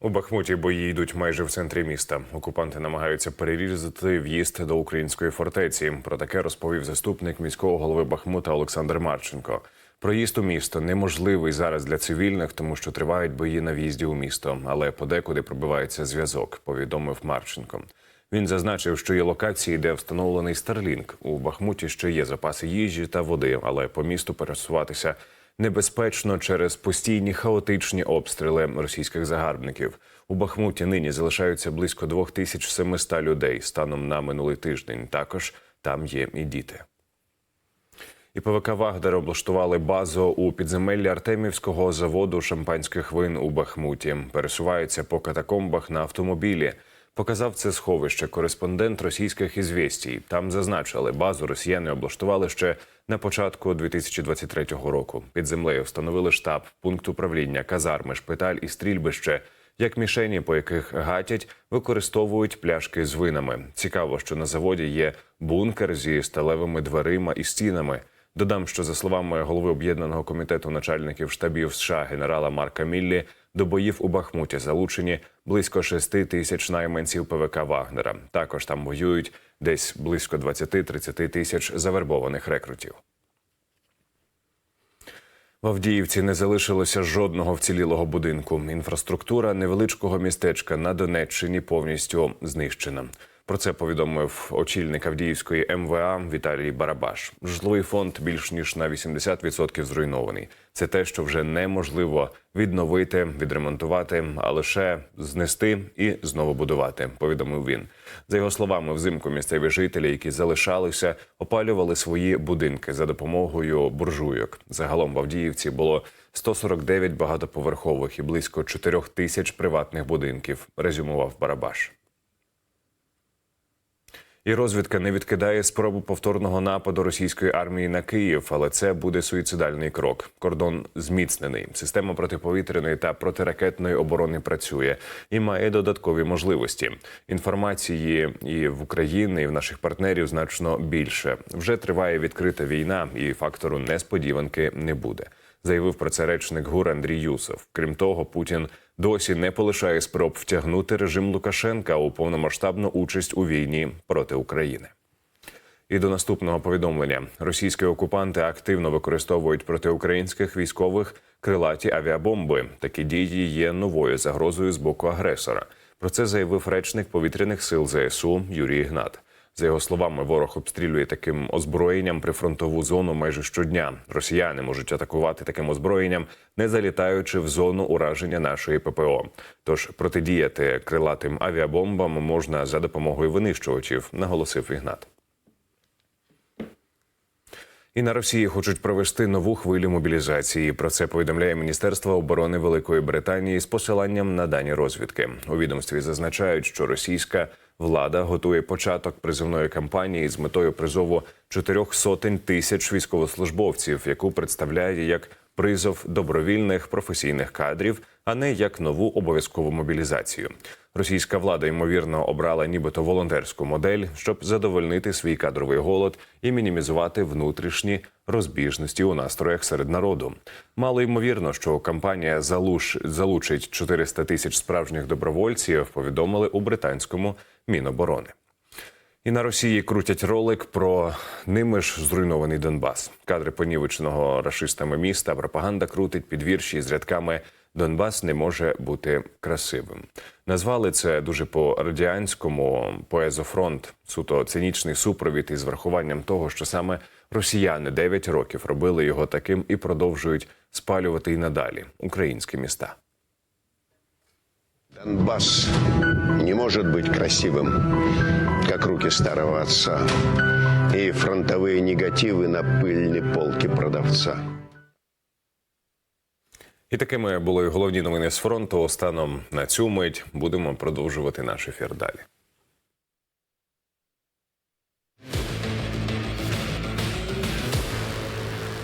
У Бахмуті бої йдуть майже в центрі міста. Окупанти намагаються перерізати в'їзд до української фортеці. Про таке розповів заступник міського голови Бахмута Олександр Марченко. Проїзд у місто неможливий зараз для цивільних, тому що тривають бої на в'їзді у місто, але подекуди пробивається зв'язок. Повідомив Марченко. Він зазначив, що є локації, де встановлений Старлінк. У Бахмуті ще є запаси їжі та води, але по місту пересуватися небезпечно через постійні хаотичні обстріли російських загарбників. У Бахмуті нині залишаються близько 2700 людей станом на минулий тиждень. Також там є і діти. І ПВК Вагнер облаштували базу у підземеллі Артемівського заводу шампанських вин у Бахмуті. Пересуваються по катакомбах на автомобілі. Показав це сховище кореспондент російських ізвєстій. Там зазначили, базу росіяни облаштували ще на початку 2023 року. Під землею встановили штаб, пункт управління, казарми, шпиталь і стрільбище. Як мішені, по яких гатять, використовують пляшки з винами. Цікаво, що на заводі є бункер зі сталевими дверима і стінами. Додам, що за словами голови об'єднаного комітету начальників штабів США генерала Марка Міллі, до боїв у Бахмуті залучені близько 6 тисяч найманців ПВК Вагнера. Також там воюють десь близько 20-30 тисяч завербованих рекрутів. В Авдіївці не залишилося жодного вцілілого будинку. Інфраструктура невеличкого містечка на Донеччині повністю знищена. Про це повідомив очільник Авдіївської МВА Віталій Барабаш. Житловий фонд більш ніж на 80% зруйнований. Це те, що вже неможливо відновити, відремонтувати, а лише знести і знову будувати. Повідомив він. За його словами, взимку місцеві жителі, які залишалися, опалювали свої будинки за допомогою буржуйок. Загалом в Авдіївці було 149 багатоповерхових і близько 4 тисяч приватних будинків. Резюмував Барабаш. І розвідка не відкидає спробу повторного нападу російської армії на Київ, але це буде суїцидальний крок. Кордон зміцнений. Система протиповітряної та протиракетної оборони працює і має додаткові можливості. Інформації і в Україні, і в наших партнерів значно більше. Вже триває відкрита війна, і фактору несподіванки не буде. Заявив про це речник ГУР Андрій Юсов. Крім того, Путін досі не полишає спроб втягнути режим Лукашенка у повномасштабну участь у війні проти України. І до наступного повідомлення: російські окупанти активно використовують проти українських військових крилаті авіабомби. Такі дії є новою загрозою з боку агресора. Про це заявив речник повітряних сил ЗСУ Юрій Ігнат. За його словами, ворог обстрілює таким озброєнням прифронтову зону майже щодня. Росіяни можуть атакувати таким озброєнням, не залітаючи в зону ураження нашої ППО. Тож протидіяти крилатим авіабомбам можна за допомогою винищувачів, наголосив Ігнат. І на Росії хочуть провести нову хвилю мобілізації. Про це повідомляє Міністерство оборони Великої Британії з посиланням на дані розвідки. У відомстві зазначають, що російська влада готує початок призовної кампанії з метою призову чотирьох сотень тисяч військовослужбовців, яку представляє як призов добровільних професійних кадрів, а не як нову обов'язкову мобілізацію. Російська влада ймовірно обрала нібито волонтерську модель, щоб задовольнити свій кадровий голод і мінімізувати внутрішні розбіжності у настроях серед народу. Мало ймовірно, що кампанія залуш залучить 400 тисяч справжніх добровольців. Повідомили у британському міноборони. І на Росії крутять ролик про ними ж зруйнований Донбас. Кадри понівеченого рашистами міста. Пропаганда крутить під вірші з рядками Донбас не може бути красивим. Назвали це дуже по радіанському поезофронт, суто цинічний супровід із врахуванням того, що саме росіяни 9 років робили його таким і продовжують спалювати і надалі українські міста. Донбасс не может быть красивым, как руки старого отца и фронтовые негативы на пыльной полке продавца. І такими були головні новини з фронту. Станом на цю мить будемо продовжувати наш ефір далі.